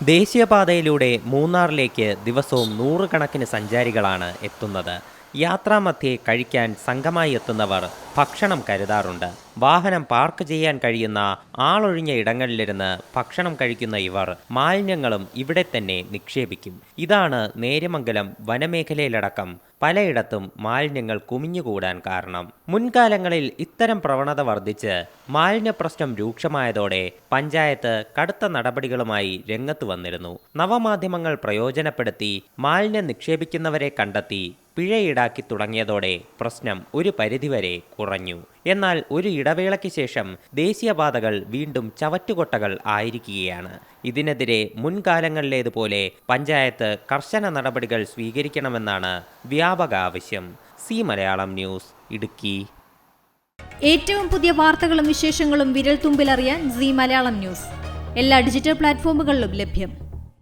ദേശീയപാതയിലൂടെ മൂന്നാറിലേക്ക് ദിവസവും നൂറുകണക്കിന് സഞ്ചാരികളാണ് എത്തുന്നത്. യാത്രാമധ്യേ കഴിക്കാൻ സംഘമായി എത്തുന്നവർ ഭക്ഷണം കരുതാറുണ്ട്. വാഹനം പാർക്ക് ചെയ്യാൻ കഴിയുന്ന ആളൊഴിഞ്ഞ ഇടങ്ങളിലിരുന്ന് ഭക്ഷണം കഴിക്കുന്ന ഇവർ മാലിന്യങ്ങളും ഇവിടെ തന്നെ നിക്ഷേപിക്കും. ഇതാണ് നേരമംഗലം വനമേഖലയിലടക്കം പലയിടത്തും മാലിന്യങ്ങൾ കുമിഞ്ഞുകൂടാൻ കാരണം. മുൻകാലങ്ങളിൽ ഇത്തരം പ്രവണത വർദ്ധിച്ച് മാലിന്യ പ്രശ്നം രൂക്ഷമായതോടെ പഞ്ചായത്ത് കടുത്ത നടപടികളുമായി രംഗത്ത് വന്നിരുന്നു. നവമാധ്യമങ്ങൾ പ്രയോജനപ്പെടുത്തി മാലിന്യം നിക്ഷേപിക്കുന്നവരെ കണ്ടെത്തി പിഴ ഈടാക്കി തുടങ്ങിയതോടെ പ്രശ്നം ഒരു പരിധിവരെ കുറഞ്ഞു. എന്നാൽ ഒരു ഇടവേളയ്ക്ക് ശേഷം ദേശീയപാതകൾ വീണ്ടും ചവറ്റുകൊട്ടകൾ ആയിരിക്കുകയാണ്. ഇതിനെതിരെ മുൻകാലങ്ങളിലേതുപോലെ പഞ്ചായത്ത് കർശന നടപടികൾ സ്വീകരിക്കണമെന്നാണ് വ്യാപക ആവശ്യം. C Malayalam news Idukki. ഏറ്റവും പുതിയ വാർത്തകളും വിശേഷങ്ങളും വിരൽ തുമ്പിലറിയാൻ സി മലയാളം ന്യൂസ്. എല്ലാ ഡിജിറ്റൽ പ്ലാറ്റ്ഫോമുകളിലും ലഭ്യം.